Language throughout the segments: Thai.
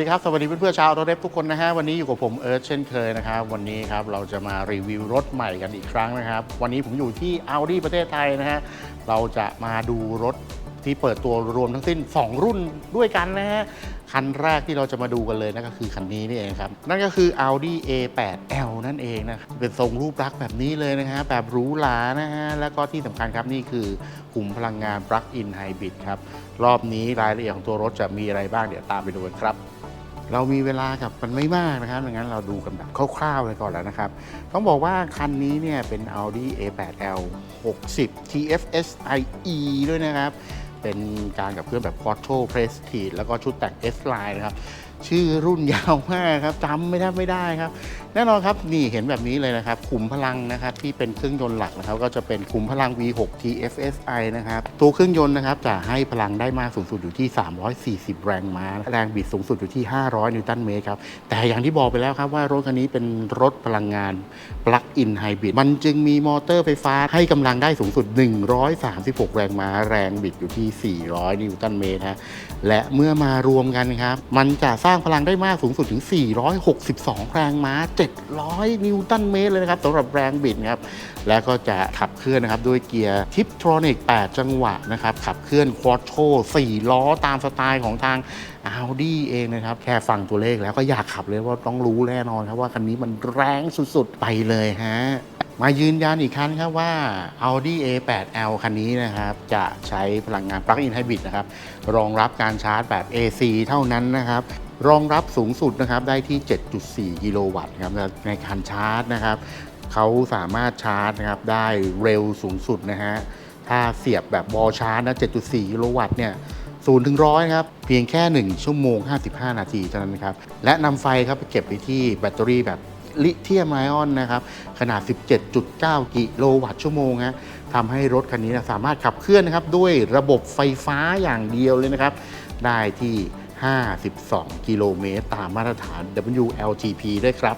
วัสดีครับ สวัสดีเพื่อนๆชาวรถเล็บทุกคนนะฮะวันนี้อยู่กับผมเอิร์ธเช่นเคยนะครับวันนี้ครับเราจะมารีวิวรถใหม่กันอีกครั้งนะครับ วันนี้ผมอยู่ที่ Audi ประเทศไทยนะฮะเราจะมาดูรถที่เปิดตัวรวมทั้งสิ้น 2 รุ่นด้วยกันนะฮะคันแรกที่เราจะมาดูกันเลยนั่นก็คือคันนี้นี่เองครับ นั่นก็คือ Audi A8L นั่นเองนะเป็นทรงรูปลักษณ์แบบนี้เลยนะฮะแบบหรูหรานะฮะแล้วก็ที่สำคัญครับนี่คือขุมพลังงาน Plug-in Hybrid ครับ รอบนี้รายละเอียดของตัวรถจะมีอะไรบ้างเดี๋ยวตามไปดูกันครับ เรามีเวลากับมันไม่มากนะครับดังนั้นเราดูกันแบบคร่าวๆเลยก่อนแล้วนะครับ ต้องบอกว่าคันนี้เนี่ยเป็น Audi A8L 60 TFS IE ด้วยนะครับ เป็นการกับเครื่องแบบ Quattro Prestige แล้วก็ชุดแต่ง S Line นะครับ ชื่อรุ่นยาวมากครับจำไม่ได้ไม่ได้ครับ แน่นอนครับนี่เห็นแบบนี้เลยนะครับขุมพลังนะครับที่เป็นเครื่องยนต์หลักนะครับก็จะเป็นขุมพลัง V6 TFSI นะครับตัวเครื่องยนต์นะครับจะให้พลังได้มากสูงสุดอยู่ที่ 340 แรงม้าแรงบิดสูงสุดอยู่ที่ 500 นิวตันเมตรครับแต่อย่างที่บอกไปแล้วครับว่ารถคันนี้เป็นรถพลังงาน Plug-in Hybrid มันจึงมีมอเตอร์ไฟฟ้าให้กำลังได้สูงสุด 136 แรงม้าแรงบิดอยู่ที่ 400 นิวตันเมตรฮะและเมื่อมารวมกันครับมันจะสร้างพลังได้มากสูงสุดถึง 462 แรงม้า700 นิวตันเมตรเลยนะครับสำหรับแรงบิดครับ และก็จะขับเคลื่อนนะครับด้วยเกียร์ทิปทรอนิก 8 จังหวะนะครับ ขับเคลื่อนควอโช4ล้อตามสไตล์ของทาง Audi เองนะครับ แค่ฟังตัวเลขแล้วก็อยากขับเลยว่าต้องรู้แน่นอนครับว่าคันนี้มันแรงสุดๆ ไปเลยฮะมายืนยันอีกครั้งครับว่า Audi A8L คันนี้นะครับ จะใช้พลังงาน Plug-in Hybrid นะครับ รองรับการชาร์จแบบ AC เท่านั้นนะครับ รองรับสูงสุดนะครับได้ที่ 7.4 กิโลวัตต์ครับในการชาร์จนะครับเขาสามารถชาร์จนะครับได้เร็วสูงสุดนะฮะถ้าเสียบแบบบอชาร์จนะ 7.4 กิโลวัตต์เนี่ยศูนย์ถึงร้อยครับ เพียงแค่ 1 ชั่วโมง 55 นาทีเท่านั้นครับ และนำไฟครับไปเก็บไว้ที่แบตเตอรี่แบบลิเธียมไอออนนะครับ ขนาด 17.9 กิโลวัตต์ชั่วโมงฮะทำให้รถคันนี้นะสามารถขับเคลื่อนนะครับ ด้วยระบบไฟฟ้าอย่างเดียวเลยนะครับ ได้ที่ 52 กิโลเมตร ตามมาตรฐาน WLTP ด้วยครับ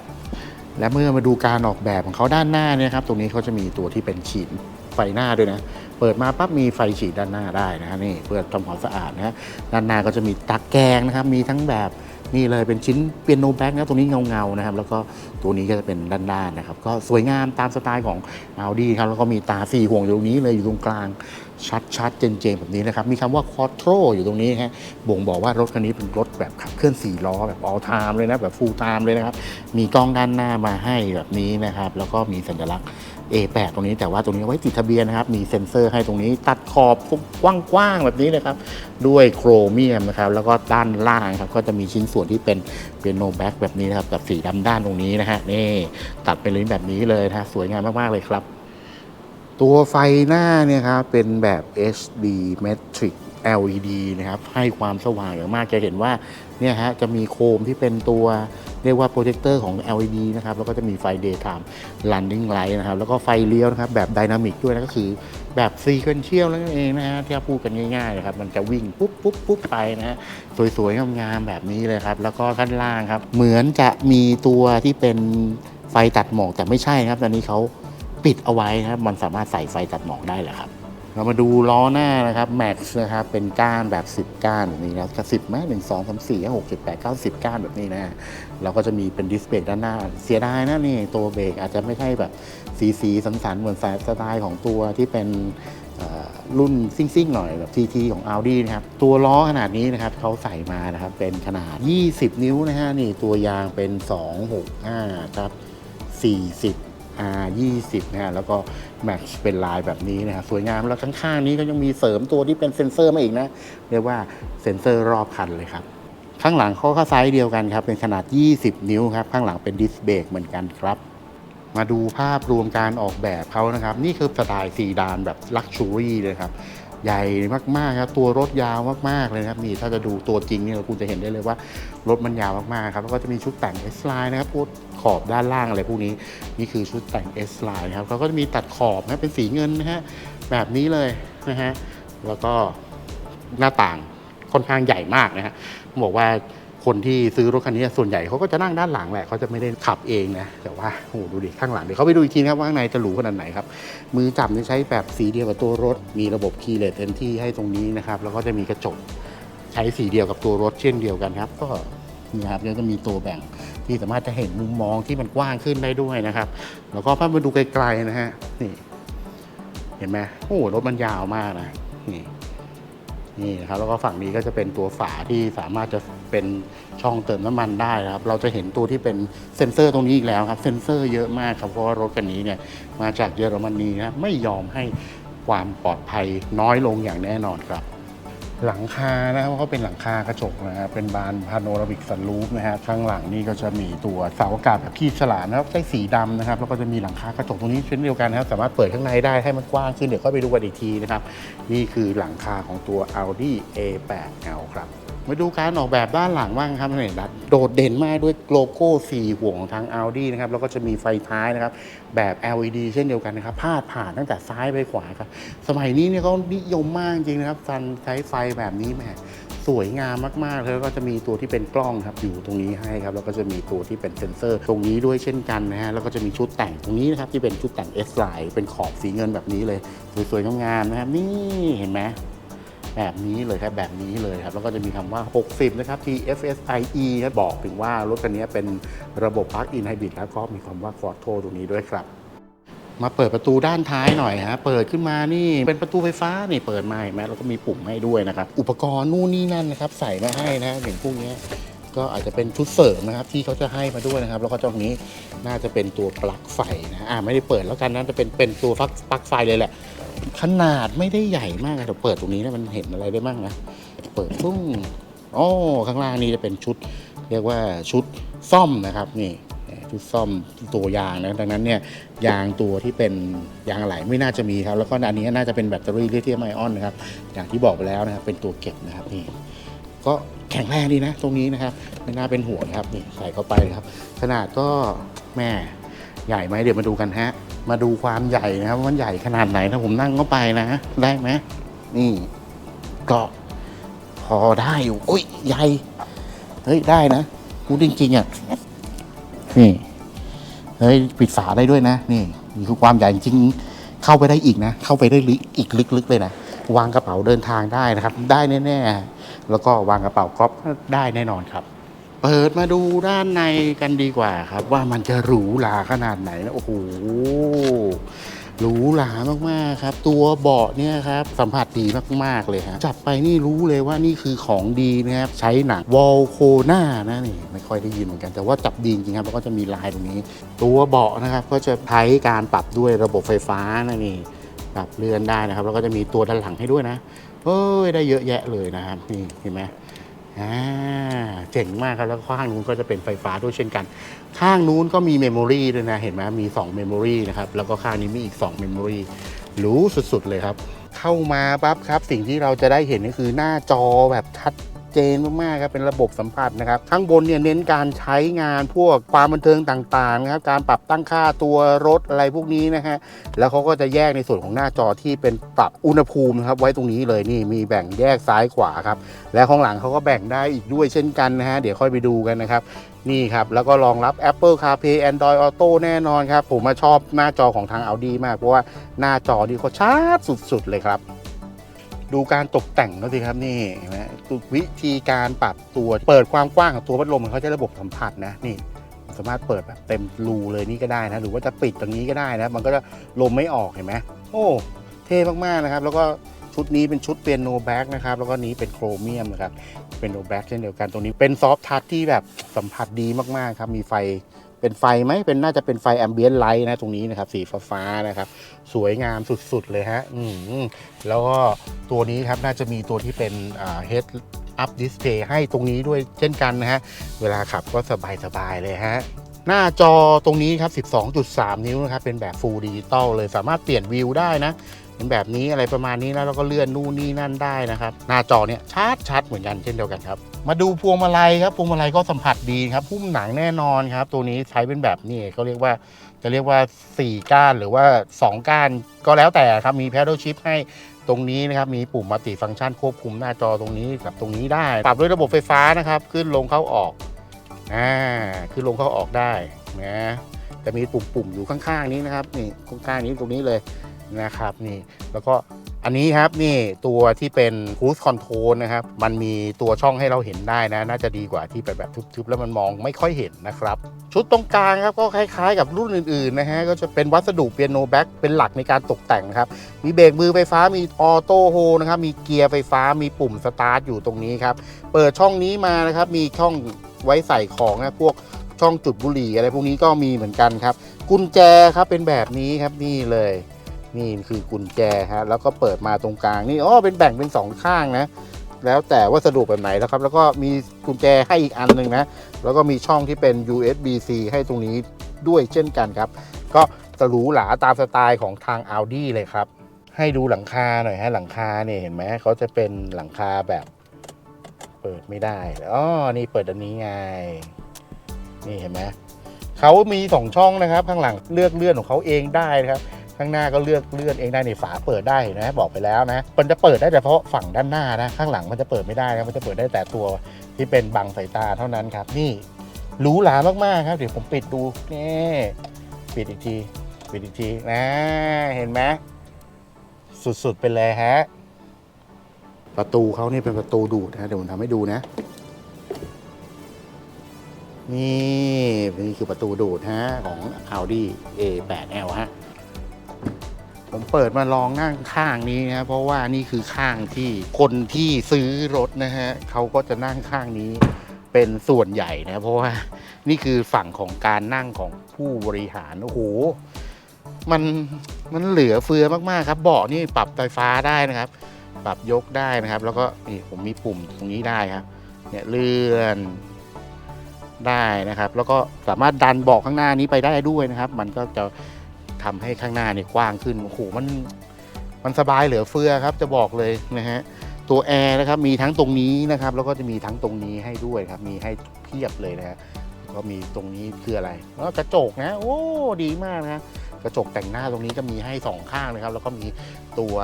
และเมื่อมาดูการออกแบบของเขาด้านหน้าเนี่ยครับ ตรงนี้เขาจะมีตัวที่เป็นฉีดไฟหน้าด้วยนะ เปิดมาปั๊บมีไฟฉีดด้านหน้าได้นะฮะนี่เพื่อทำความสะอาดนะฮะด้านหน้าก็จะมีตะแกรงนะครับ มีทั้งแบบนี่เลยเป็นชิ้นเปียโนแบ็กนะตรงนี้เงาๆนะครับ แล้วก็ตัวนี้ก็จะเป็นด้านๆนะครับ ก็สวยงามตามสไตล์ของ Audi ครับแล้วก็มีตาสี่ห่วงอยู่ตรงนี้เลยอยู่ตรงกลาง ชัดๆ เจนๆ แบบนี้นะครับ มีคำว่า Quattro อยู่ตรงนี้ฮะบ่งบอกว่ารถคันนี้เป็นรถแบบขับเคลื่อน 4 ล้อ แบบ all time เลยนะ แบบ full time เลยนะครับ มีกล้องด้านหน้ามาให้แบบนี้นะครับ แล้วก็มีสัญลักษณ์ A8 ตรงนี้แต่ว่าตรงนี้ไว้ติดทะเบียนนะครับ มีเซ็นเซอร์ให้ตรงนี้ตัดขอบกว้างๆ แบบนี้เลยครับ ด้วยโครเมียมนะครับ แล้วก็ด้านล่างครับ ก็จะมีชิ้นส่วนที่เป็นเปียโนแบ็กแบบนี้นะครับกับสีดำด้านตรงนี้นะฮะนี่ตัดเป็นลิ้นแบบนี้เลยนะสวยงามมากๆเลยครับ ตัวไฟหน้าเนี่ยครับเป็นแบบ HD Matrix LED นะครับให้ความสว่างอย่างมากจะเห็นว่าเนี่ยฮะจะมีโคมที่เป็นตัวเรียกว่าโปรเจคเตอร์ของ LED นะครับแล้วก็จะมีไฟ Daytime Running Light นะครับแล้วก็ไฟเลี้ยวนะครับแบบ Dynamic ด้วยนะก็คือแบบ Sequential นั่นเองนะฮะที่พูดกันง่ายๆนะครับมันจะวิ่งปุ๊บปุ๊บปุ๊บไปนะฮะสวยๆงามๆแบบนี้เลยครับ แล้วก็ข้างล่างครับ เหมือนจะมีตัวที่เป็นไฟตัดหมอกแต่ไม่ใช่ครับตอนนี้เขา ปิดเอาไว้ครับมันสามารถใส่ไฟตัดหมอกได้แหละครับ เรามาดูล้อหน้านะครับ Max นะครับเป็นก้านแบบ 10 ก้านแบบนี้นะกระสิบไหมหนึ่งสองสามสี่ห้าหกเจ็ดแปดเก้าสิบก้านแบบนี้นะเราก็จะมีเป็นดิสเบรกด้านหน้า เสียดายนะนี่ตัวเบรกอาจจะไม่ใช่แบบสีสีสันสันเหมือนสไตล์ของตัวที่เป็นรุ่นซิ่งๆหน่อยแบบ TT ของ Audi นะครับ ตัวล้อขนาดนี้นะครับเขาใส่มานะครับเป็นขนาด 20 นิ้วนะฮะนี่ตัวยางเป็น 265ครับ40 R 20 นะฮะแล้วก็ Max เป็นลายแบบนี้นะฮะสวยงามแล้วข้างๆนี้ก็ยังมีเสริมตัวที่เป็นเซ็นเซอร์มาอีกนะ เรียกว่าเซ็นเซอร์รอบคันเลยครับ ข้างหลังเขาก็ไซส์เดียวกันครับ เป็นขนาด 20 นิ้วครับ ข้างหลังเป็นดิสเบรกเหมือนกันครับมาดูภาพรวมการออกแบบเขานะครับ นี่คือสไตล์ซีดานแบบลักชูรี่เลยครับ ใหญ่มากๆครับตัวรถยาวมากๆเลยนะครับนี่ถ้าจะดูตัวจริงเนี่ยคุณจะเห็นได้เลยว่ารถมันยาวมากๆครับแล้วก็จะมีชุดแต่ง S line นะครับพวกขอบด้านล่างอะไรพวกนี้นี่คือชุดแต่ง S line นะครับเขาก็จะมีตัดขอบนะเป็นสีเงินนะฮะแบบนี้เลยนะฮะแล้วก็หน้าต่างค่อนข้างใหญ่มากนะฮะบอกว่า คนที่ซื้อรถคันนี้ส่วนใหญ่เขาก็จะนั่งด้านหลังแหละเขาจะไม่ได้ขับเองนะแต่ว่าโอ้ดูดิข้างหลังเดี๋ยวเขาไปดูอีกทีนะครับว่าข้างในจะหรูขนาดไหนครับมือจับนี่ใช้แบบสีเดียวกับตัวรถ มีระบบคีย์เลสเอนที่ให้ตรงนี้นะครับแล้วก็จะมีกระจกใช้สีเดียวกับตัวรถเช่นเดียวกันครับ ก็นี่ครับก็จะมีตัวแบ่งที่สามารถจะเห็นมุมมองที่มันกว้างขึ้นได้ด้วยนะครับ แล้วก็ถ้ามาดูไกลๆนะฮะนี่เห็นไหมโอ้รถมันยาวมากนะนี่ นี่นะครับแล้วก็ฝั่งนี้ก็จะเป็นตัวฝาที่สามารถจะเป็นช่องเติมน้ำมันได้นะครับ เราจะเห็นตัวที่เป็นเซ็นเซอร์ตรงนี้อีกแล้วครับ เซ็นเซอร์เยอะมากครับเพราะว่ารถคันนี้เนี่ยมาจากเยอรมนีนะไม่ยอมให้ความปลอดภัยน้อยลงอย่างแน่นอนครับ หลังคานะครับเขาเป็นหลังคากระจกนะครับเป็นบานพาโนรามิกสันรูฟนะฮะข้างหลังนี่ก็จะมีตัวเสาอากาศแบบขี้ฉลามนะครับใช้สีดำนะครับแล้วก็จะมีหลังคากระจกตรงนี้เช่นเดียวกันนะครับ สามารถเปิดข้างในได้ให้มันกว้างขึ้นเดี๋ยวค่อยไปดูกันอีกทีนะครับ นี่คือหลังคาของตัว Audi A8L ครับ มาดูการออกแบบด้านหลังบ้างครับเนี่ยโดดเด่นมากด้วยโลโก้สี่ห่วงของทาง Audi นะครับแล้วก็จะมีไฟท้ายนะครับแบบ LED เช่นเดียวกันนะครับพาดผ่านตั้งแต่ซ้ายไปขวาครับสมัยนี้เนี่ยเขานิยมมากจริงนะครับซันใช้ไฟแบบนี้แหมสวยงามมากๆแล้วก็จะมีตัวที่เป็นกล้องครับอยู่ตรงนี้ให้ครับแล้วก็จะมีตัวที่เป็นเซ็นเซอร์ ตรงนี้ด้วยเช่นกันนะฮะแล้วก็จะมีชุดแต่งตรงนี้นะครับที่เป็นชุดแต่ง S line เป็นขอบสีเงินแบบนี้เลยสวยๆงามๆนะครับนี่เห็นไหม แบบนี้เลยครับแบบนี้เลยครับแล้วก็จะมีคำว่า 60 นะครับ TFSIe ครับบอกถึงว่ารถคันนี้เป็นระบบ Plug-in Hybrid แล้วก็มีความว่า Quattro ตรงนี้ด้วยครับมาเปิดประตูด้านท้ายหน่อยฮะ เปิดขึ้นมานี่เป็นประตูไฟฟ้านี่เปิดมาเห็นไหมแล้วก็มีปุ่มให้ด้วยนะครับ อุปกรณ์นู่นนี่นั่นนะครับ ใส่มาให้นะอย่างพวกนี้ก็อาจจะเป็นชุดเสริมนะครับ ที่เขาจะให้มาด้วยนะครับ แล้วก็ตรงนี้น่าจะเป็นตัวปลั๊กไฟนะอ่าไม่ได้เปิดแล้วกันนะจะเป็นเป็นตัวฟักปลั๊กไฟเลยแหละ ขนาดไม่ได้ใหญ่มากอะเดี๋ยวเปิดตรงนี้นะมันเห็นอะไรได้บ้างนะ เปิดปุ้งอ๋อข้างล่างนี่จะเป็นชุด เรียกว่าชุดซ่อมนะครับนี่ชุดซ่อมตัวยางนะดังนั้นเนี่ยยางตัวที่เป็นยางไหลไม่น่าจะมีครับ แล้วก็อันนี้น่าจะเป็นแบตเตอรี่ลิเธียมไอออนนะครับอย่างที่บอกไปแล้วนะครับเป็นตัวเก็บนะครับนี่ก็แข็งแรงดีนะ ตรงนี้นะครับไม่น่าเป็นห่วงนะครับนี่ใส่เข้าไปนะครับ ขนาดก็แม่ ใหญ่ไหมเดี๋ยวมาดูกันฮะ มาดูความใหญ่นะครับว่ามันใหญ่ขนาดไหนถ้าผมนั่งเข้าไปนะ ได้ไหมนี่ก็พอได้อยู่อุ้ยใหญ่เฮ้ยได้นะพูดจริงๆอะนี่เฮ้ยปิดฝาได้ด้วยนะ นี่นี่คือความใหญ่จริงเข้าไปได้อีกนะ เข้าไปได้ลึกอีกลึกๆเลยนะวางกระเป๋าเดินทางได้นะครับ ได้แน่ๆแล้วก็วางกระเป๋าก๊อฟได้แน่นอนครับ เปิดมาดูด้านในกันดีกว่าครับ ว่ามันจะหรูหราขนาดไหนนะโอ้โหหรูหรามากๆครับ ตัวเบาะเนี่ยครับสัมผัสดีมากๆเลยฮะจับไปนี่รู้เลยว่านี่คือของดีนะครับใช้หนังวอลโคนานะนี่ไม่ค่อยได้ยินเหมือนกันแต่ว่าจับดีจริงครับแล้วก็จะมีลายตรงนี้ ตัวเบาะนะครับก็จะใช้การปรับด้วยระบบไฟฟ้านะนี่ปรับเลื่อนได้นะครับ แล้วก็จะมีตัวด้านหลังให้ด้วยนะเฮ้ยได้เยอะแยะเลยนะครับนี่เห็นไหม อ่าเจ๋งมากครับ แล้วข้างนู้นก็จะเป็นไฟฟ้าด้วยเช่นกัน ข้างนู้นก็มีเมมโมรีด้วยนะ เห็นไหมมี2เมมโมรีนะครับ แล้วก็ข้างนี้มีอีก2เมมโมรีรู้สุดๆเลยครับ เข้ามาปั๊บครับ สิ่งที่เราจะได้เห็นก็คือหน้าจอแบบชัด เจนมากๆครับเป็นระบบสัมผัสนะครับข้างบนเนี่ยเน้นการใช้งานพวกความบันเทิงต่างๆนะครับการปรับตั้งค่าตัวรถอะไรพวกนี้นะฮะแล้วเขาก็จะแยกในส่วนของหน้าจอที่เป็นปรับอุณหภูมินะครับไว้ตรงนี้เลยนี่มีแบ่งแยกซ้ายขวาครับและข้างหลังเขาก็แบ่งได้อีกด้วยเช่นกันนะฮะเดี๋ยวค่อยไปดูกันนะครับนี่ครับ แล้วก็รองรับ Apple CarPlay Android Auto แน่นอนครับ ผมมาชอบหน้าจอของทาง Audi มาก เพราะว่าหน้าจอนี่เขาชัดสุดๆเลยครับ ดูการตกแต่งเขาสิครับนี่เห็นไหมวิธีการปรับตัวเปิดความกว้างของตัวพัดลมเขาใช้ระบบสัมผัสนะนี่สามารถเปิดแบบเต็มรูเลยนี่ก็ได้นะหรือว่าจะปิดตรงนี้ก็ได้นะ มันก็จะลมไม่ออกเห็นไหมโอ้เท่มากๆนะครับ แล้วก็ชุดนี้เป็นชุดเปียโนแบ็กนะครับ แล้วก็นี้เป็นโครเมียมนะครับเป็นโนแบ็กเช่นเดียวกันตรงนี้เป็นซอฟท์ทัชที่แบบสัมผัสดีมากๆครับมีไฟ เป็นไฟไหมเป็นน่าจะเป็นไฟแอมเบียนไลท์นะตรงนี้นะครับสีฟ้าๆนะครับ สวยงามสุดๆเลยฮะอืมแล้วก็ตัวนี้ครับน่าจะมีตัวที่เป็นเฮดอัพดิสเพย์ให้ตรงนี้ด้วยเช่นกันนะฮะ เวลาขับก็สบายๆเลยฮะหน้าจอตรงนี้ครับ 12.3 นิ้วนะครับ เป็นแบบ Full Digital เลย สามารถเปลี่ยนวิวได้นะเป็นแบบนี้อะไรประมาณนี้นะแล้วก็เลื่อนนู่นนี่นั่นได้นะครับ หน้าจอเนี่ยชัดชัดเหมือนกันเช่นเดียวกันครับ มาดูพวงมาลัยครับพวงมาลัยก็สัมผัสดีครับพุ่มหนังแน่นอนครับ ตัวนี้ใช้เป็นแบบนี้เขาเรียกว่าจะเรียกว่า 4 ก้านหรือว่า 2 ก้านก็แล้วแต่ครับมี pedal shift ให้ตรงนี้นะครับมีปุ่มมัลติฟังก์ชันควบคุมหน้าจอตรงนี้กับตรงนี้ได้ ปรับด้วยระบบไฟฟ้านะครับ ขึ้นลงเข้าออกอ่าขึ้นลงเข้าออกได้นะจะมีปุ่มๆอยู่ข้างๆนี้นะครับนี่ข้างๆนี้ตรงนี้เลย นะครับนี่แล้วก็อันนี้ครับนี่ตัวที่เป็น cruise control นะครับ มันมีตัวช่องให้เราเห็นได้นะ น่าจะดีกว่าที่เป็นแบบทึบๆ แล้วมันมองไม่ค่อยเห็นนะครับ ชุดตรงกลางครับก็คล้ายๆกับรุ่นอื่นๆนะฮะก็จะเป็นวัสดุเปียโนแบ็กเป็นหลักในการตกแต่งครับ มีเบรกมือไฟฟ้ามีออโต้โฮนะครับ มีเกียร์ไฟฟ้ามีปุ่มสตาร์ทอยู่ตรงนี้ครับ เปิดช่องนี้มานะครับ มีช่องไว้ใส่ของนะพวกช่องจุดบุหรี่อะไรพวกนี้ก็มีเหมือนกันครับ กุญแจครับเป็นแบบนี้ครับนี่เลย นี่คือกุญแจฮะแล้วก็เปิดมาตรงกลางนี่อ๋อเป็นแบ่งเป็นสองข้างนะ แล้วแต่วัสดุแบบไหนแล้วครับ แล้วก็มีกุญแจให้อีกอันหนึ่งนะ แล้วก็มีช่องที่เป็น USB-C ให้ตรงนี้ด้วยเช่นกันครับ ก็จะหรูหราตามสไตล์ของทาง Audi เลยครับ ให้ดูหลังคาหน่อยฮะหลังคาเนี่ยเห็นไหมเขาจะเป็นหลังคาแบบเปิดไม่ได้อ๋อนี่เปิดอันนี้ไง นี่เห็นไหมเขามีสองช่องนะครับ ข้างหลังเลือกเลื่อนของเขาเองได้นะครับ ข้างหน้าก็เลือกเลื่อนเองได้ในฝาเปิดได้นะบอกไปแล้วนะมันจะเปิดได้แต่เฉพาะฝั่งด้านหน้านะข้างหลังมันจะเปิดไม่ได้นะมันจะเปิดได้แต่ตัวที่เป็นบังสายตาเท่านั้นครับ นี่หรูหรามากๆครับเดี๋ยวผมปิดดูนี่ปิดอีกทีปิดอีกทีนะเห็นไหมสุดๆไปเลยฮะประตูเขานี่เป็นประตูดูดนะเดี๋ยวผมทำให้ดูนะ นี่นี่คือประตูดูดฮะของ Audi A8L ฮะ ผมเปิดมาลองนั่งข้างนี้นะเพราะว่านี่คือข้างที่คนที่ซื้อรถนะฮะเขาก็จะนั่งข้างนี้เป็นส่วนใหญ่นะ เพราะว่านี่คือฝั่งของการนั่งของผู้บริหารโอ้โหมันมันเหลือเฟือมากๆครับเบาะนี่ปรับไฟฟ้าได้นะครับ ปรับยกได้นะครับ แล้วก็นี่ผมมีปุ่มตรงนี้ได้ครับ เนี่ยเลื่อนได้นะครับ แล้วก็สามารถดันเบาะข้างหน้านี้ไปได้ด้วยนะครับ มันก็จะ ทำให้ข้างหน้าเนี่ยกว้างขึ้นโอ้โหมันมันสบายเหลือเฟือครับ จะบอกเลยนะฮะตัวแอร์นะครับมีทั้งตรงนี้นะครับ แล้วก็จะมีทั้งตรงนี้ให้ด้วยครับ มีให้เพียบเลยนะฮะก็มีตรงนี้คืออะไรแล้วกระจกนะ โอ้ดีมากนะกระจกแต่งหน้าตรงนี้จะมีให้สองข้างนะครับ แล้วก็มีตัว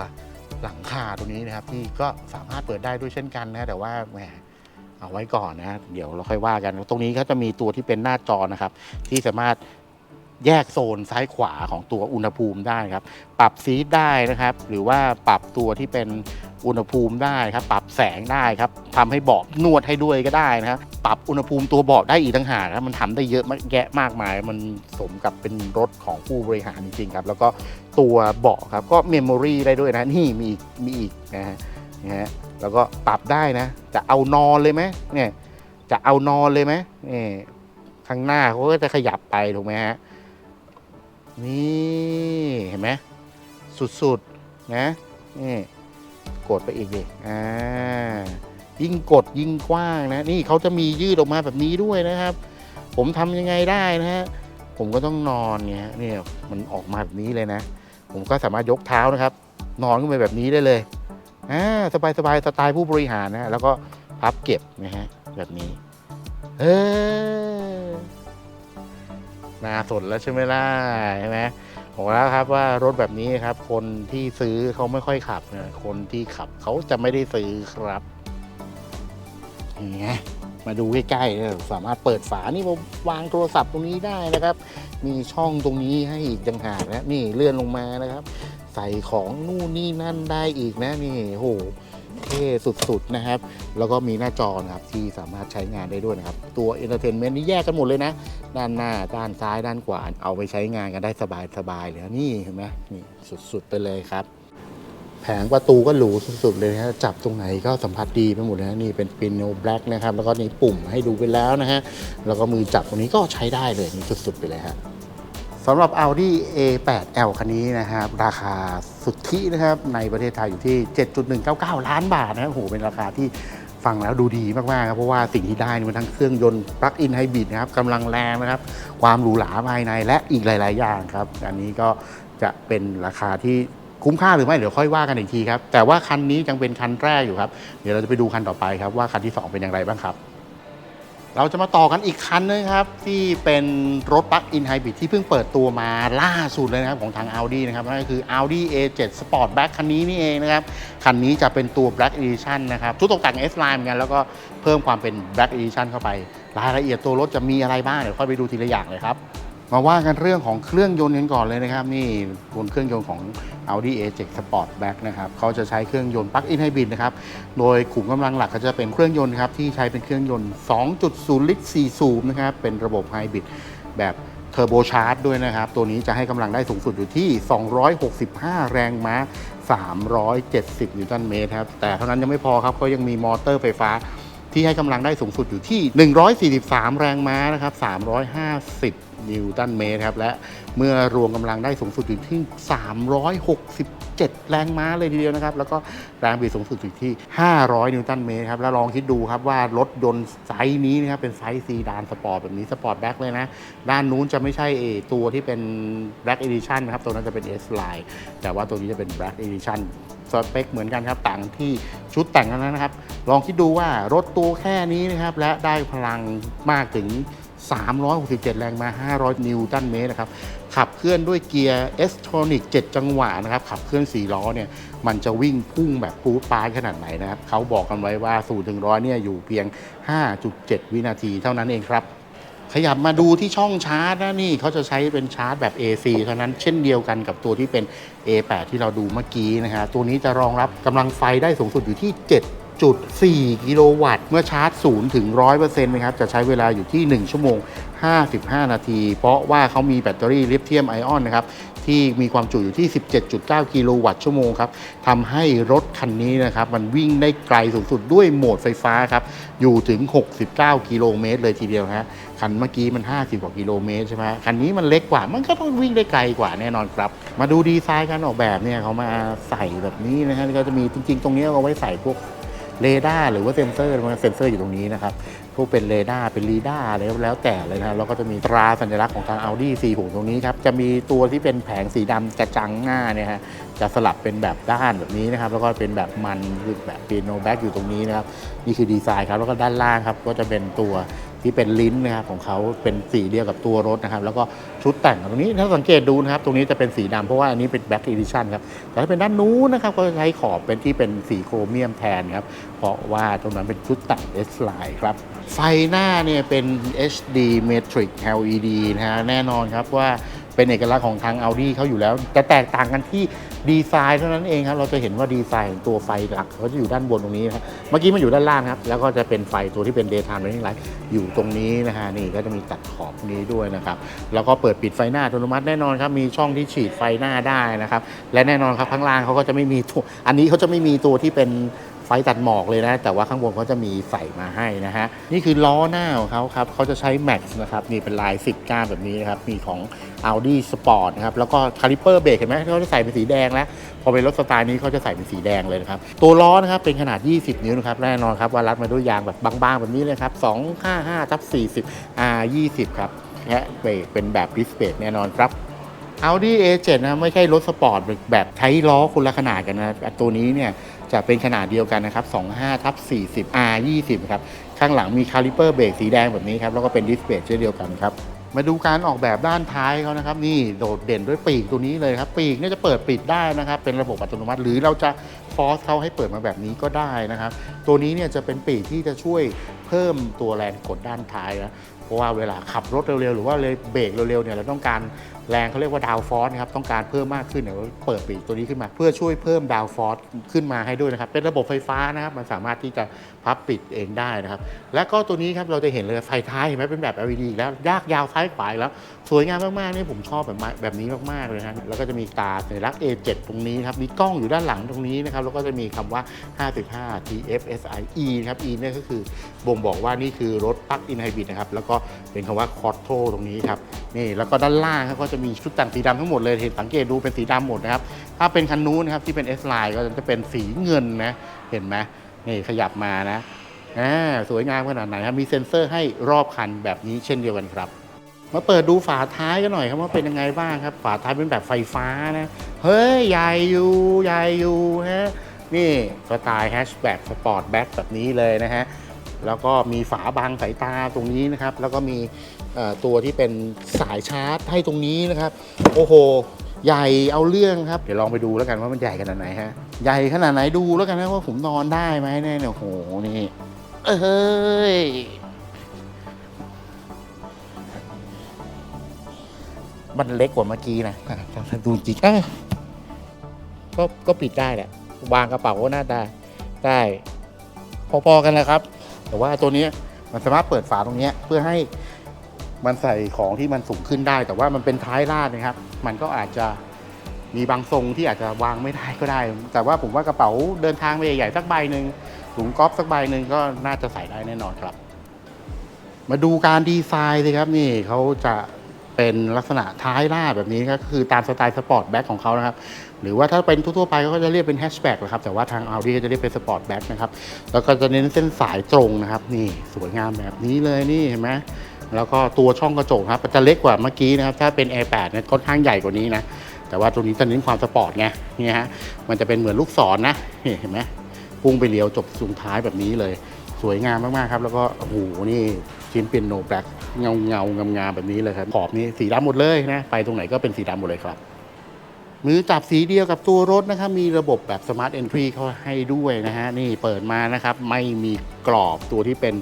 หลังคาตรงนี้นะครับ ที่ก็สามารถเปิดได้ด้วยเช่นกันนะแต่ว่าแหมเอาไว้ก่อนนะ เดี๋ยวเราค่อยว่ากัน ตรงนี้ก็จะมีตัวที่เป็นหน้าจอนะครับ ที่สามารถ แยกโซนซ้ายขวาของตัวอุณหภูมิได้ครับ ปรับซีดได้นะครับ หรือว่าปรับตัวที่เป็นอุณหภูมิได้ครับ ปรับแสงได้ครับทำให้เบาะนวดให้ด้วยก็ได้นะครับ ปรับอุณหภูมิตัวเบาะได้อีกต่างหากครับมันทำได้เยอะมากแยะมากมาย มันสมกับเป็นรถของผู้บริหารจริงๆครับ แล้วก็ตัวเบาะครับก็เมมโมรีได้ด้วยนะ นี่มีอีกมีอีกนะฮะนะฮะแล้วก็ปรับได้นะ จะเอานอนเลยไหมเนี่ย จะเอานอนเลยไหมเนี่ยข้างหน้าเขาก็จะขยับไปถูกไหมฮะ นี่เห็นไหมสุดๆนะนี่กดไปอีกดิอ่ายิ่งกดยิ่งกว้างนะ นี่เขาจะมียืดออกมาแบบนี้ด้วยนะครับ ผมทำยังไงได้นะฮะผมก็ต้องนอนเนี่ยเนี่ยมันออกมาแบบนี้เลยนะ ผมก็สามารถยกเท้านะครับ นอนขึ้นไปแบบนี้ได้เลยอ่าสบายสบายสไตล์ผู้บริหารนะแล้วก็พับเก็บนะฮะแบบนี้เออ นาสนแล้วใช่ไหมล่ะใช่ไหมบอกแล้วครับว่ารถแบบนี้ครับ คนที่ซื้อเขาไม่ค่อยขับนะคนที่ขับเขาจะไม่ได้ซื้อครับนี่ไงมาดูใกล้ๆสามารถเปิดฝานี่ผมวางโทรศัพท์ตรงนี้ได้นะครับ มีช่องตรงนี้ให้อีกต่างหากนะนี่เลื่อนลงมานะครับ ใส่ของนู่นนี่นั่นได้อีกนะนี่โห เท่สุดๆนะครับ แล้วก็มีหน้าจอนะครับที่สามารถใช้งานได้ด้วยนะครับ ตัวเอนเตอร์เทนเมนต์นี่แยกกันหมดเลยนะ ด้านหน้าด้านซ้ายด้านขวาเอาไปใช้งานกันได้สบายๆเลยนี่เห็นไหมนี่สุดๆไปเลยครับแผงประตูก็หรูสุดๆเลยนะฮะจับตรงไหนก็สัมผัสดีไปหมดเลยนะนี่เป็นปินโนแบล็กนะครับ แล้วก็นี่ปุ่มให้ดูไปแล้วนะฮะ แล้วก็มือจับตรงนี้ก็ใช้ได้เลยนี่สุดๆไปเลยฮะ สำหรับ Audi A8L คันนี้นะครับ ราคาสุทธินะครับในประเทศไทยอยู่ที่ 7.199 ล้านบาทนะครับโหเป็นราคาที่ฟังแล้วดูดีมากๆครับเพราะว่าสิ่งที่ได้นี่มันทั้งเครื่องยนต์ปลั๊กอินไฮบริดนะครับกำลังแรงนะครับ ความหรูหราภายในและอีกหลาย ๆ อย่างครับ อันนี้ก็จะเป็นราคาที่คุ้มค่าหรือไม่เดี๋ยวค่อยว่ากันอีกทีครับ แต่ว่าคันนี้ยังเป็นคันแรกอยู่ครับ เดี๋ยวเราจะไปดูคันต่อไปครับว่าคันที่สองเป็นอย่างไรบ้างครับ เราจะมาต่อกันอีกคันนึงครับ ที่เป็นรถปลั๊กอินไฮบริดที่เพิ่งเปิดตัวมาล่าสุดเลยนะครับ ของทาง Audi นะครับนั่นก็คือ Audi A7 Sportback คันนี้นี่เองนะครับ คันนี้จะเป็นตัว Black Edition นะครับชุดตกแต่ง S Line เหมือนกัน แล้วก็เพิ่มความเป็น Black Edition เข้าไป รายละเอียดตัวรถจะมีอะไรบ้าง เดี๋ยวค่อยไปดูทีละอย่างเลยครับ มาว่ากันเรื่องของเครื่องยนต์กันก่อนเลยนะครับ นี่บนเครื่องยนต์ของ Audi A7 Sportback นะครับเขาจะใช้เครื่องยนต์ Plug-in Hybrid นะครับ โดยขุมกำลังหลักก็จะเป็นเครื่องยนต์ครับที่ใช้เป็นเครื่องยนต์ 2.0 ลิตร 4 สูบนะครับ เป็นระบบไฮบริดแบบเทอร์โบชาร์จด้วยนะครับ ตัวนี้จะให้กำลังได้สูงสุดอยู่ที่ 265 แรงม้า 370 นิวตันเมตรครับ แต่เท่านั้นยังไม่พอครับเขายังมีมอเตอร์ไฟฟ้าที่ให้กำลังได้สูงสุดอยู่ที่ 143 แรงม้านะครับ 350 นิวตันเมตรครับ และเมื่อรวมกำลังได้สูงสุดอยู่ที่ 367 แรงม้าเลยทีเดียวนะครับ แล้วก็แรงบิดสูงสุดอยู่ที่ 500 นิวตันเมตรครับ แล้วลองคิดดูครับว่ารถยนต์ไซส์นี้นะครับ เป็นไซส์ซีดานสปอร์ตแบบนี้สปอร์ตแบ็คเลยนะ ด้านนู้นจะไม่ใช่เอตัวที่เป็น Black Edition นะครับ ตัวนั้นจะเป็น S Line แต่ว่าตัวนี้จะเป็น Black Edition สเปคเหมือนกันครับต่างที่ชุดแต่งเท่านั้นนะครับ ลองคิดดูว่ารถตัวแค่นี้นะครับ และได้พลังมากถึง 367 แรงม้า 500 นิวตันเมตรนะครับ ขับเคลื่อนด้วยเกียร์ s t r o n i c 7จังหวะนะครับ ขับเคลื่อน 4 ล้อเนี่ย มันจะวิ่งพุ่งแบบปูดปาดขนาดไหนนะครับ เขาบอกกันไว้ว่า0ูถึงร้อยเนี่ยอยู่เพียง 5.7 วินาทีเท่านั้นเองครับ ขยับมาดูที่ช่องชาร์จนะนี่เขาจะใช้เป็นชาร์จแบบ AC เท่านั้นเช่นเดียวกันกับตัวที่เป็น A8 ที่เราดูเมื่อกี้นะฮะ ตัวนี้จะรองรับกำลังไฟได้สูงสุดอยู่ที่ 7.4กิโลวัตต์ เมื่อชาร์จ 0 ถึง 100%นะครับ จะใช้เวลาอยู่ที่ 1 ชั่วโมง 55 นาที เพราะว่าเขามีแบตเตอรี่ลิเธียมไอออนนะครับ ที่มีความจุอยู่ที่ 17.9 กิโลวัตต์ชั่วโมงครับทำให้รถคันนี้นะครับ มันวิ่งได้ไกลสูงสุดด้วยโหมดไฟฟ้าครับ อยู่ถึง 69 กิโลเมตรเลยทีเดียวฮะ คันเมื่อกี้มัน 50 กว่ากิโลเมตรใช่ไหมคันนี้มันเล็กกว่า มันก็ต้องวิ่งได้ไกลกว่าแน่นอนครับ มาดูดีไซน์การออกแบบเนี่ยเขามาใส่แบบนี้นะฮะก็จะมีจริง ๆ ตรงนี้เอาไว้ใส่พวก เรดาร์หรือว่าเซ็นเซอร์มันเซ็นเซอร์อยู่ตรงนี้นะครับพวกเป็นเรดาร์เป็นรีดาร์อะไรแล้วแต่เลยนะแล้วก็จะมีตราสัญลักษณ์ของทาง Audi 4 6ตรงนี้ครับจะมีตัวที่เป็นแผงสีดำกระจังหน้าเนี่ยฮะ จะสลับเป็นแบบด้านแบบนี้นะครับ แล้วก็เป็นแบบมันคือแบบเปีโนแบ็กอยู่ตรงนี้นะครับ นี่คือดีไซน์ครับแล้วก็ด้านล่างครับก็จะเป็นตัวที่เป็นลิ้นนะครับของเขาเป็นสีเดียวกับตัวรถนะครับ แล้วก็ชุดแต่งตรงนี้ถ้าสังเกตดูนะครับ ตรงนี้จะเป็นสีดำเพราะว่าอันนี้เป็นแบ็กอีดิชันครับแต่ถ้าเป็นด้านนู้นนะครับ ก็จะใช้ขอบเป็นที่เป็นสีโครเมียมแทนครับ เพราะว่าตรงนั้นเป็นชุดแต่ง S Line ครับ ไฟหน้าเนี่ยเป็น HD Matrix LED นะฮะแน่นอนครับว่า เป็นเอกลักษณ์ของทาง Audi เขาอยู่แล้วแต่แตกต่างกันที่ดีไซน์เท่านั้นเองครับ เราจะเห็นว่าดีไซน์ของตัวไฟหลักเขาจะอยู่ด้านบนตรงนี้นะครับ เมื่อกี้มันอยู่ด้านล่างครับ แล้วก็จะเป็นไฟตัวที่เป็น daytime running light อยู่ตรงนี้นะฮะ นี่ก็จะมีตัดขอบนี้ด้วยนะครับ แล้วก็เปิดปิดไฟหน้าอัตโนมัติแน่นอนครับ มีช่องที่ฉีดไฟหน้าได้นะครับ และแน่นอนครับข้างล่างเขาก็จะไม่มีตัว อันนี้เขาจะไม่มีตัวที่เป็น ไฟตัดหมอกเลยนะ แต่ว่าข้างบนเขาจะมีใส่มาให้นะฮะ นี่คือล้อหน้าของเขาครับเขาจะใช้ Max นะครับนี่เป็นลาย10ก้านแบบนี้นะครับ มีของ Audi Sport นะครับ แล้วก็คาลิเปอร์เบรกเห็นไหมเขาจะใส่เป็นสีแดงแล้ว พอเป็นรถสไตล์นี้เขาจะใส่เป็นสีแดงเลยนะครับ ตัวล้อนะครับเป็นขนาด 20 นิ้วนะครับ แน่นอนครับว่ารัดมาด้วยยางแบบบางๆ แบบนี้เลยครับ255ทับ40 R 20ครับแค่เบรกเป็นแบบดิสเบรกแน่นอนครับ Audi A7 นะไม่ใช่รถสปอร์ตแบบใช้ล้อคนละขนาดกันนะแต่ตัวนี้เนี่ย จะเป็นขนาดเดียวกันนะครับ 25ทับ40 R 20ครับ ข้างหลังมีคาลิเปอร์เบรกสีแดงแบบนี้ครับ แล้วก็เป็นดิสเบรกเช่นเดียวกันครับ มาดูการออกแบบด้านท้ายเขานะครับ นี่โดดเด่นด้วยปีกตัวนี้เลยครับ ปีกเนี่ยจะเปิดปิดได้นะครับ เป็นระบบอัตโนมัติ หรือเราจะฟอร์สเขาให้เปิดมาแบบนี้ก็ได้นะครับ ตัวนี้เนี่ยจะเป็นปีกที่จะช่วยเพิ่มตัวแรงกดด้านท้ายนะ เพราะว่าเวลาขับรถเร็วๆ หรือว่าเลยเบรกเร็วๆ เนี่ยเราต้องการ แรงเขาเรียกว่าดาวฟอสนะครับต้องการเพิ่มมากขึ้นเดี๋ยวเปิดปีกตัวนี้ขึ้นมา เพื่อช่วยเพิ่มดาวฟอสขึ้นมาให้ด้วยนะครับ เป็นระบบไฟฟ้านะครับมันสามารถที่จะพับปิดเองได้นะครับ และก็ตัวนี้ครับเราจะเห็นเลยไฟท้ายเห็นไหมเป็นแบบ LED อีกแล้วยากยาวซ้ายขวาอีกแล้ว สวยงามมากๆนี่ผมชอบแบบแบบนี้มากๆเลยนะแล้วก็จะมีตาสัญลักษณ์ A7 ตรงนี้ครับมีกล้องอยู่ด้านหลังตรงนี้นะครับแล้วก็จะมีคำว่า 55 TFSI E นะครับ E เนี่ยก็คือบ่งบอกว่านี่คือรถปลั๊กอินไฮบริดนะครับแล้วก็เป็นคำว่าคอร์โทตรงนี้ครับนี่แล้วก็ด้านล่างครับก็จะมีชุดแต่งสีดำทั้งหมดเลยเห็นสังเกตดูเป็นสีดำหมดนะครับถ้าเป็นคันนู้นนะครับที่เป็น S Line ก็จะเป็นสีเงินนะเห็นไหม นี่ขยับมานะอ่าสวยงามขนาดไหนครับมีเซ็นเซอร์ให้รอบคันแบบนี้เช่นเดียวกันครับ มาเปิดดูฝาท้ายกันหน่อยครับว่าเป็นยังไงบ้างครับ ฝาท้ายเป็นแบบไฟฟ้านะเฮ้ยใหญ่อยู่ใหญ่อยู่ฮะนี่สไตล์แฮชแบ็กสปอร์ตแบ็กแบบนี้เลยนะฮะแล้วก็มีฝาบังสายตาตรงนี้นะครับ แล้วก็มีตัวที่เป็นสายชาร์จให้ตรงนี้นะครับ โอ้โห ใหญ่เอาเรื่องครับ เดี๋ยวลองไปดูแล้วกันว่ามันใหญ่ขนาดไหนฮะ ใหญ่ขนาดไหนดูแล้วกันนะว่าผมนอนได้ไหมเนี่ยโอ้โหนี่เอ้ยมันเล็กกว่าเมื่อกี้นะอะถ้าดูจริงเอ้ยก็ก็ปิดได้แหละวางกระเป๋าก็น่าได้ได้พอๆกันนะครับ แต่ว่าตัวเนี้ยมันสามารถเปิดฝาตรงเนี้ยเพื่อให้ มันใส่ของที่มันสูงขึ้นได้ แต่ว่ามันเป็นท้ายลาดนะครับ มันก็อาจจะมีบางทรงที่อาจจะวางไม่ได้ก็ได้ แต่ว่าผมว่ากระเป๋าเดินทางไปใหญ่ๆสักใบหนึ่งถุงก๊อฟสักใบหนึ่งก็น่าจะใส่ได้แน่นอนครับ มาดูการดีไซน์สิครับนี่เขาจะเป็นลักษณะท้ายลาดแบบนี้ก็คือตามสไตล์สปอร์ตแบ็คของเขานะครับ หรือว่าถ้าเป็นทั่วๆไปก็จะเรียกเป็นแฮชแบ็กนะครับ แต่ว่าทาง Audi ก็จะเรียกเป็นสปอร์ตแบ็คนะครับ แล้วก็จะเน้นเส้นสายตรงนะครับ นี่สวยงามแบบนี้เลยนี่เห็นไหม แล้วก็ตัวช่องกระจกครับจะเล็กกว่าเมื่อกี้นะครับ ถ้าเป็น Air8 เนี่ยค่อนข้างใหญ่กว่านี้นะ แต่ว่าตรงนี้จะเน้นความสปอร์ตไงนี่ฮะ มันจะเป็นเหมือนลูกศรนะนี่เห็นไหมพุ่งไปเลี้ยวจบสุดท้ายแบบนี้เลย สวยงามมากๆครับ แล้วก็โอ้โหนี่ชิ้นเป็นโนแบล็กเงาเงาๆงามๆแบบนี้เลยครับ ขอบนี้สีดำหมดเลยนะ ไปตรงไหนก็เป็นสีดำหมดเลยครับมือจับสีเดียวกับตัวรถนะครับ มีระบบแบบ Smart Entry เขาให้ด้วยนะฮะ นี่เปิดมานะครับ ไม่มีกรอบตัวที่เป็น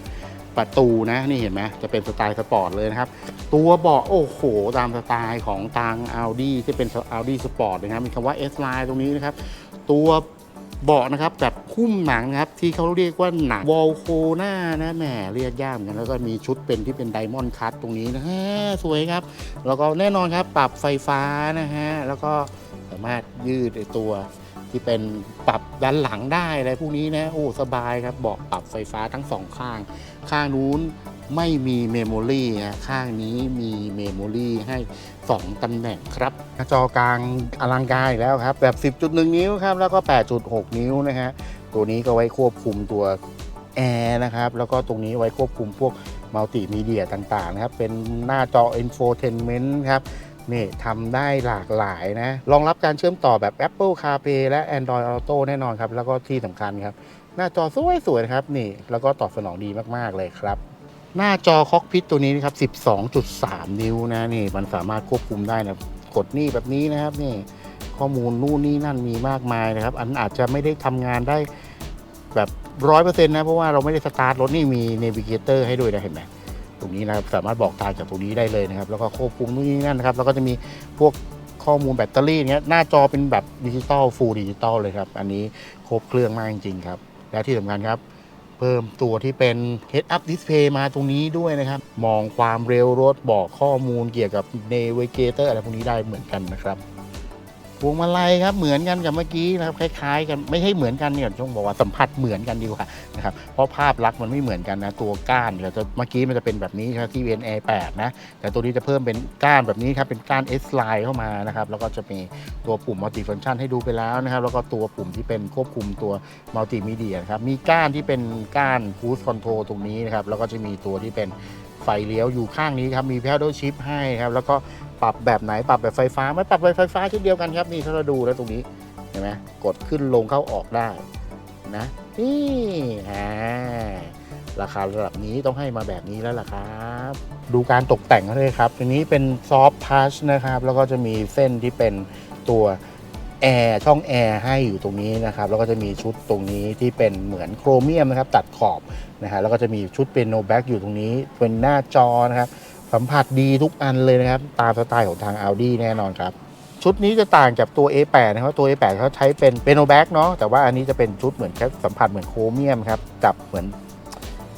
ประตูนะนี่เห็นไหมจะเป็นสไตล์สปอร์ตเลยนะครับ ตัวเบาะโอ้โห ตามสไตล์ของทาง Audi ที่เป็น Audi Sport นะครับ มีคำว่า S Line ตรงนี้นะครับ ตัวเบาะนะครับแบบหุ้มหนังนะครับ ที่เขาเรียกว่าหนังวอลโคนานะแหมเรียกยากเหมือนกันแล้วก็มีชุดเป็นที่เป็นไดมอนด์คัตตรงนี้นะฮะสวยครับ แล้วก็แน่นอนครับปรับไฟฟ้านะฮะแล้วก็สามารถยืดตัว ที่เป็นปรับด้านหลังได้อะไรพวกนี้นะโอ้สบายครับเบาะปรับไฟฟ้าทั้งสองข้าง ข้างนู้นไม่มีเมมโมรี่นะข้างนี้มีเมมโมรี่ให้ 2 ตำแหน่งครับ จอกลางอลังการอีกแล้วครับ แบบ 10.1 นิ้วครับ แล้วก็ 8.6 นิ้วนะฮะ ตัวนี้ก็ไว้ควบคุมตัวแอร์นะครับ แล้วก็ตรงนี้ไว้ควบคุมพวกมัลติมีเดียต่างๆนะครับ เป็นหน้าจอ Infotainment ครับ นี่ทำได้หลากหลายนะ รองรับการเชื่อมต่อแบบ Apple CarPlay และ Android Auto แน่นอนครับ แล้วก็ที่สำคัญครับ หน้าจอสวยๆนะครับนี่ แล้วก็ตอบสนองดีมากๆเลยครับ หน้าจอคอกพิทตัวนี้นะครับ 12.3 นิ้วนะนี่ มันสามารถควบคุมได้นะกดนี่แบบนี้นะครับนี่ข้อมูลนู่นนี่นั่นมีมากมายนะครับ อันอาจจะไม่ได้ทำงานได้แบบร้อยเปอร์เซ็นต์นะ เพราะว่าเราไม่ได้สตาร์ทรถนี่มีเนวิเกเตอร์ให้ด้วยนะเห็นไหม รงนี้นะครับ สามารถบอกทางจากตรงนี้ได้เลยนะครับ แล้วก็ควบคุมนู่นนี่นั่นนะครับ แล้วก็จะมีพวกข้อมูลแบตเตอรี่เนี้ยหน้าจอเป็นแบบดิจิตอลฟูลดิจิตอลเลยครับ อันนี้ครบเครื่องมากจริงๆครับ และที่สำคัญครับ เพิ่มตัวที่เป็น Head Up Display มาตรงนี้ด้วยนะครับ มองความเร็วรถบอกข้อมูลเกี่ยวกับ Navigator อะไรพวกนี้ได้เหมือนกันนะครับ พวงมาลัยครับเหมือนกันกับเมื่อกี้นะครับคล้ายๆ กันไม่ใช่เหมือนกันเนี่ยต้องบอกว่าสัมผัสเหมือนกันดีกว่านะครับเพราะภาพลักษณ์มันไม่เหมือนกันนะตัวก้านเนี่ยจะเมื่อกี้มันจะเป็นแบบนี้ครับที่เป็น Air8 นะแต่ตัวนี้จะเพิ่มเป็นก้านแบบนี้ครับเป็นก้าน S line เข้ามานะครับแล้วก็จะมีตัวปุ่ม multi function ให้ดูไปแล้วนะครับแล้วก็ตัวปุ่มที่เป็นควบคุมตัว multi media นะครับมีก้านที่เป็นก้าน cruise control ตรงนี้นะครับแล้วก็จะมีตัวที่เป็น ไฟเลี้ยวอยู่ข้างนี้ครับ มี pedal shift ให้ครับ แล้วก็ปรับแบบไหนปรับแบบไฟฟ้าไม่ปรับแบบไฟฟ้าเช่นเดียวกันครับนี่ถ้าเราดูแล้วตรงนี้เห็นไหมกดขึ้นลงเข้าออกได้นะนี่อ่าราคาระดับนี้ต้องให้มาแบบนี้แล้วล่ะครับ ดูการตกแต่งเขาเลยครับทีนี้เป็นซอฟต์ทัชนะครับ แล้วก็จะมีเส้นที่เป็นตัว แอร์ช่องแอร์ให้อยู่ตรงนี้นะครับแล้วก็จะมีชุดตรงนี้ที่เป็นเหมือนโครเมียมนะครับตัดขอบนะฮะแล้วก็จะมีชุดเป็นโนแบ็กอยู่ตรงนี้เป็นหน้าจอนะครับสัมผัสดีทุกอันเลยนะครับ ตามสไตล์ของทาง Audi แน่นอนครับ ชุดนี้จะต่างจากตัว A8 นะครับตัว A8 เขาใช้เป็นเปโนแบ็กเนาะแต่ว่าอันนี้จะเป็นชุดเหมือนแค่สัมผัสเหมือนโครเมียมครับจับเหมือน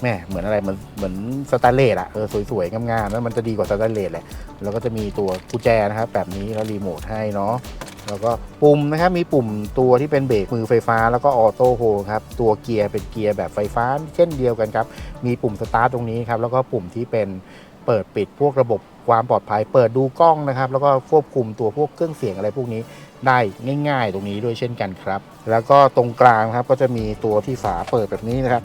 แม่เหมือนอะไรเหมือนเหมือนสแตนเลสอะเออสวยๆ งามๆแล้วมันจะดีกว่าสแตนเลสแหละแล้วก็จะมีตัวกุญแจนะครับแบบนี้แล้วรีโมทให้เนาะ แล้วก็ปุ่มนะครับมีปุ่มตัวที่เป็นเบรกมือไฟฟ้า แล้วก็ออโต้โฮครับตัวเกียร์เป็นเกียร์แบบไฟฟ้า เช่นเดียวกันครับ มีปุ่มสตาร์ทตรงนี้ครับแล้วก็ปุ่มที่เป็นเปิดปิดพวกระบบความปลอดภัย เปิดดูกล้องนะครับแล้วก็ควบคุมตัวพวกเครื่องเสียงอะไรพวกนี้ได้ง่าย ๆ ตรงนี้ด้วยเช่นกันครับ แล้วก็ตรงกลางครับก็จะมีตัวที่ฝาเปิดแบบนี้นะครับ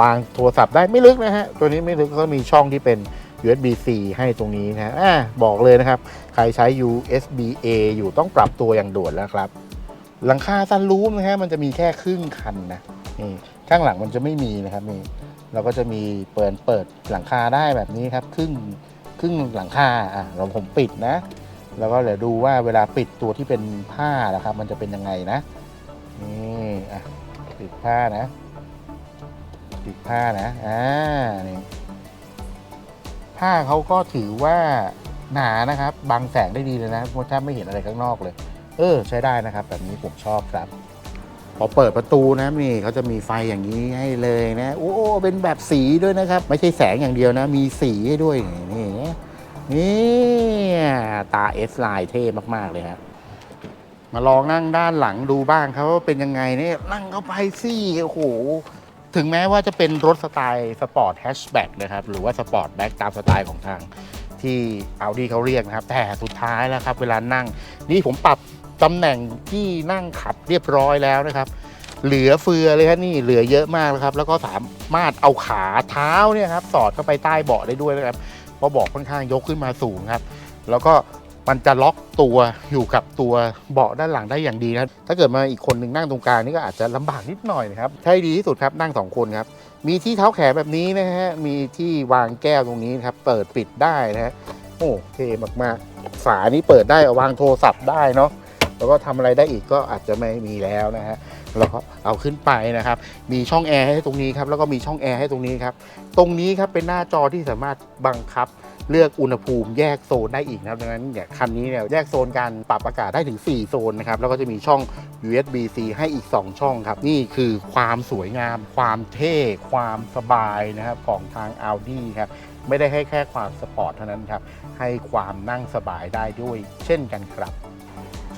วางโทรศัพท์ได้ไม่ลึกนะฮะตัวนี้ไม่ลึกก็มีช่องที่เป็น USB-C ให้ตรงนี้นะฮะอ่าบอกเลยนะครับ ใครใช้ USB-A อยู่ต้องปรับตัวอย่างด่วนแล้วครับ หลังคาซันรูฟนะฮะมันจะมีแค่ครึ่งคันนะนี่ข้างหลังมันจะไม่มีนะครับนี่เราก็จะมีเปิดเปิดหลังคาได้แบบนี้ครับ ครึ่งครึ่งหลังคาอะเราผมปิดนะ แล้วก็เดี๋ยวดูว่าเวลาปิดตัวที่เป็นผ้านะครับ มันจะเป็นยังไงนะนี่อะปิดผ้านะ ปิดผ้านะอ่านี่ ผ้าเขาก็ถือว่าหนานะครับบังแสงได้ดีเลยนะแทบไม่เห็นอะไรข้างนอกเลย เออ ใช้ได้นะครับ แบบนี้ผมชอบครับ พอเปิดประตูนะนี่เขาจะมีไฟอย่างนี้ให้เลยนะ โอ้เป็นแบบสีด้วยนะครับ ไม่ใช่แสงอย่างเดียวนะ มีสีให้ด้วยนี่นี่ตาเอสไลน์เท่มาก ๆ เลยครับมาลองนั่งด้านหลังดูบ้างครับว่าเป็นยังไงเนี่ยนั่งเข้าไปสิโอ้โห ถึงแม้ว่าจะเป็นรถสไตล์สปอร์ตแฮชแบ็กนะครับ หรือว่าสปอร์ตแบ็กตามสไตล์ของทางที่เอาดีเขาเรียกนะครับ แต่สุดท้ายแล้วครับ เวลานั่ง นี่ผมปรับตำแหน่งที่นั่งขับเรียบร้อยแล้วนะครับ เหลือเฟือเลยครับนี่เหลือเยอะมากนะครับ แล้วก็สามารถเอาขาเท้าเนี่ยครับ สอดเข้าไปใต้เบาะได้ด้วยนะครับเพราะเบาะค่อนข้างยกขึ้นมาสูงครับ แล้วก็ มันจะล็อกตัวอยู่กับตัวเบาะด้านหลังได้อย่างดีนะถ้าเกิดมาอีกคนหนึ่งนั่งตรงกลางนี่ก็อาจจะลำบากนิดหน่อยนะครับใช่ดีที่สุดครับนั่งสองคนครับมีที่เท้าแขนแบบนี้นะฮะมีที่วางแก้วตรงนี้นครับเปิดปิดได้นะฮะโอ้เท่มากๆ ฝานี้เปิดได้เอาวางโทรศัพท์ได้เนาะแล้วก็ทำอะไรได้อีกก็อาจจะไม่มีแล้วนะฮะแล้วก็เอาขึ้นไปนะครับ มีช่องแอร์ให้ตรงนี้ครับแล้วก็มีช่องแอร์ให้ตรงนี้ครับ ตรงนี้ครับเป็นหน้าจอที่สามารถบังคับ เลือกอุณหภูมิแยกโซนได้อีกนะครับดังนั้นเนี่ยคันนี้เนี่ยแยกโซนการปรับอากาศได้ถึง 4 โซนนะครับแล้วก็จะมีช่อง USB-C ให้อีก 2 ช่องครับ นี่คือความสวยงาม ความเท่ ความสบายนะครับของทาง Audi ครับไม่ได้ให้แค่ความสปอร์ตเท่านั้นครับให้ความนั่งสบายได้ด้วยเช่นกันครับ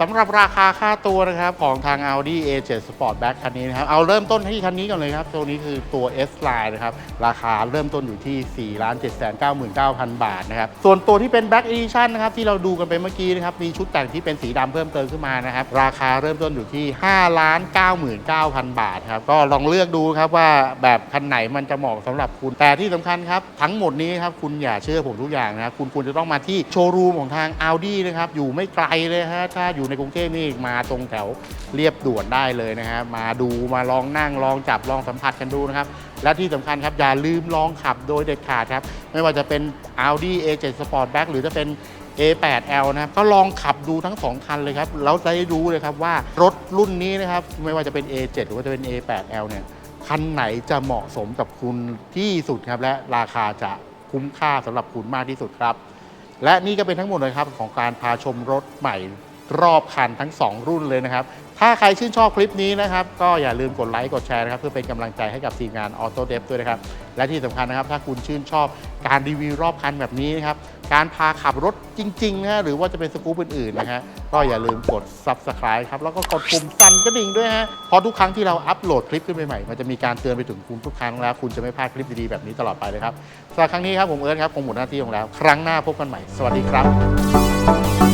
สำหรับราคาค่าตัวนะครับของทาง Audi A7 Sportback คันนี้นะครับ เอาเริ่มต้นที่คันนี้ก่อนเลยครับ ตัวนี้คือตัว S Line นะครับ ราคาเริ่มต้นอยู่ที่ 4 7 9 9 0 0 0บาทนะครับ ส่วนตัวที่เป็น Black Edition นะครับ ที่เราดูกันไปเมื่อกี้นะครับ มีชุดแต่งที่เป็นสีดำเพิ่มเติมขึ้นมานะครับ ราคาเริ่มต้นอยู่ที่ 5 9 9 0 0 0 บาทครับ ก็ลองเลือกดูครับว่าแบบคันไหนมันจะเหมาะสำหรับคุณ แต่ที่สำคัญครับทั้งหมดนี้ครับคุณอย่าเชื่อผมทุกอย่างนะครับคุณควรจะต้องมาที่โชว์รูมของทาง Audi นะครับอยู่ไม่ไกลเลยฮะถ้าอยู่ในกรุงเทพนี่มาตรงแถวเรียบด่วนได้เลยนะฮะมาดูมาลองนั่งลองจับลองสัมผัสกันดูนะครับ และที่สำคัญครับอย่าลืมลองขับโดยเด็ดขาดครับ ไม่ว่าจะเป็น Audi A7 Sportback หรือจะเป็น A8L นะครับก็ลองขับดูทั้ง 2 คันเลยครับ แล้วจะได้รู้เลยครับว่ารถรุ่นนี้นะครับ ไม่ว่าจะเป็น A7 หรือว่าจะเป็น A8L เนี่ยคันไหนจะเหมาะสมกับคุณที่สุดครับ และราคาจะคุ้มค่าสำหรับคุณมากที่สุดครับ และนี่ก็เป็นทั้งหมดเลยครับของการพาชมรถใหม่ รอบคันทั้ง 2 รุ่นเลยนะครับ ถ้าใครชื่นชอบคลิปนี้นะครับ ก็อย่าลืมกดไลค์กดแชร์นะครับ เพื่อเป็นกำลังใจให้กับทีมงาน Auto d e v ด้วยนะครับ และที่สำคัญนะครับ ถ้าคุณชื่นชอบการรีวิวรอบคันแบบนี้นะครับ การพาขับรถจริงๆนะฮะหรือว่าจะเป็นสกู๊ปอื่นๆนะฮะก็อย่าลืมกด Subscribe ครับ แล้วก็กดปุ่มสั่นกระดิ่งด้วยฮะเพราะทุกครั้งที่เราอัปโหลดคลิปขึ้นใหม่ๆมันจะมีการเตือนไปถึงคุณทุกครั้งแล้ว คุณจะไม่พลาดคลิปดีๆแบบนี้ตลอดไปเลยครับสำหรับครั้งนี้ครับผมเอิร์ธครับคงหมดหน้าที่ของแล้ว ครั้งหน้าพบกันใหม่สวัสดีครับ